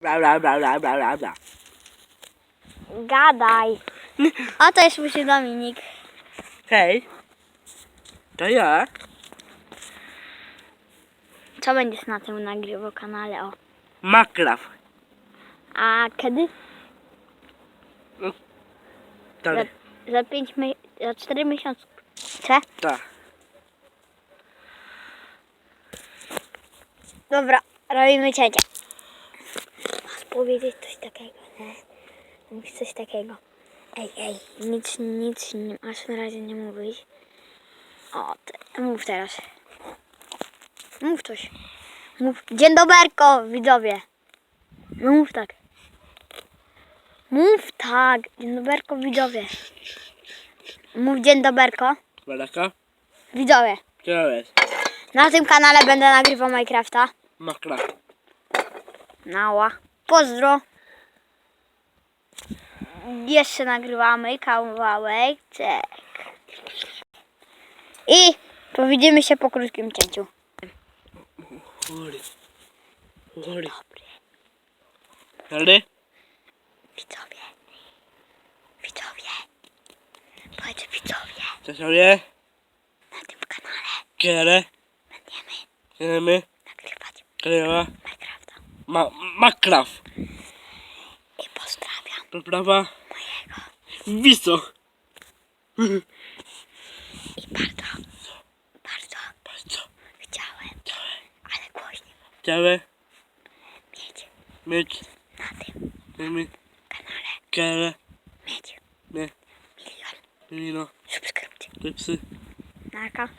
Bla, bla, bla, bla, bla, bla, bla. Gadaj. O, to jest musi Dominik. Hej. To ja. Co będziesz na tym nagrywał kanale? O. Makraf. A kiedy? Za, za pięć mi- za cztery miesiące. Tak. Dobra, robimy cięcie. Powiedzieć coś takiego, nie? Mówisz coś takiego. Ej, ej, nic, nic nie, masz na razie nie mówić. O, te, mów teraz. Mów coś. Mów. Dzień doberko, widzowie. No mów tak. Mów tak. Dzień doberko, widzowie. Mów dzień doberko, Malaka. widzowie. Co jest? Na tym kanale będę nagrywał Minecrafta. Makraf. Nała. Pozdro. Jeszcze nagrywamy kawałek. Czek. I powiedziemy się po krótkim cięciu. Chory. Chory. Chory? Widzowie. Widzowie. Powiedz widzowie. Co sobie? Na tym kanale Kierę. będziemy Kieremy. nagrywać Kierewa. Ma, makraf. I pozdrawiam Poprawa. mojego. Wiso. I bardzo, bardzo Bardzo. chciałem, ale głośniej Chciałem mieć mieć na tym my kanale. kierę. Mieć My. milion Milino. subskrypcji. Typsy. Narka.